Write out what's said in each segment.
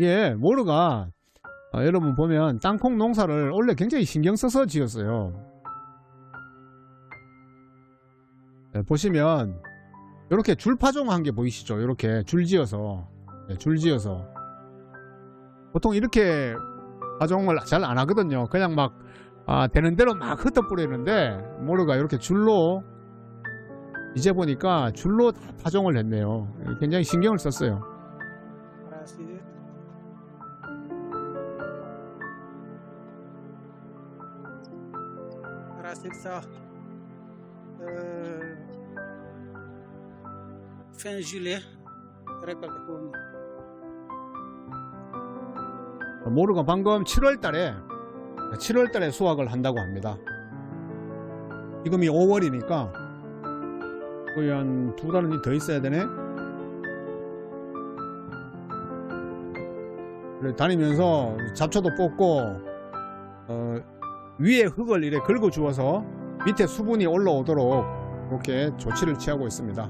예, 모르가 아, 여러분 보면 땅콩 농사를 원래 굉장히 신경 써서 지었어요. 예, 보시면 이렇게 줄 파종한 게 보이시죠? 이렇게 줄 지어서 예, 줄 지어서 보통 이렇게 파종을 잘 안 하거든요. 그냥 막 아, 되는 대로 막 흩어 뿌리는데 모르가 이렇게 줄로 이제 보니까 줄로 다 파종을 했네요. 예, 굉장히 신경을 썼어요. Fin juillet récolte pour 모르가 방금 7월 달에 7월 달에 수확을 한다고 합니다. 지금이 5월이니까 거의 한 두 달은 더 있어야 되네. 그래, 다니면서 잡초도 뽑고 어, 위에 흙을 이렇게 긁어 주어서 밑에 수분이 올라오도록 이렇게 조치를 취하고 있습니다.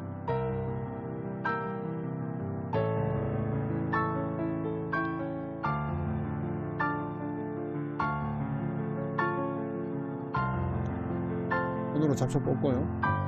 손으로 잡초 뽑고요.